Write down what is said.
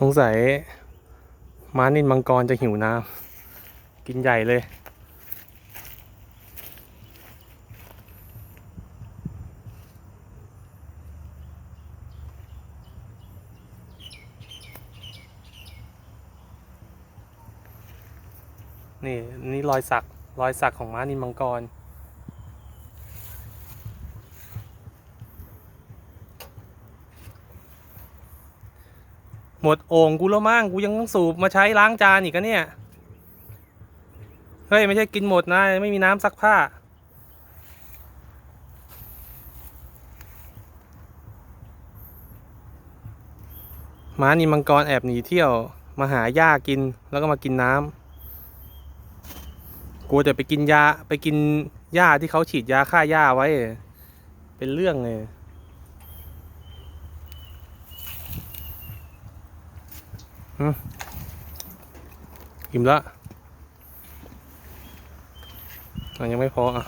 สงสัยม้านินมังกรจะหิวน้ำกินใหญ่เลยนี่นี่รอยสักรอยสักของม้านินมังกร หมดโอ่งกูแล้วมั้งกูยังต้องสูบมาใช้ล้างจานอีกอะเนี่ย เฮ้ย ไม่ใช่กินหมดนะ ไม่มีน้ำซักผ้า ม้านิมังกรแอบหนีเที่ยว มาหาหญ้ากินแล้วก็มากินน้ำกลัวจะไปกินยาไปกินหญ้าที่เขาฉีดยาฆ่าหญ้าไว้ เป็นเรื่องเลย อิ่มละอ่ยังไม่พออะ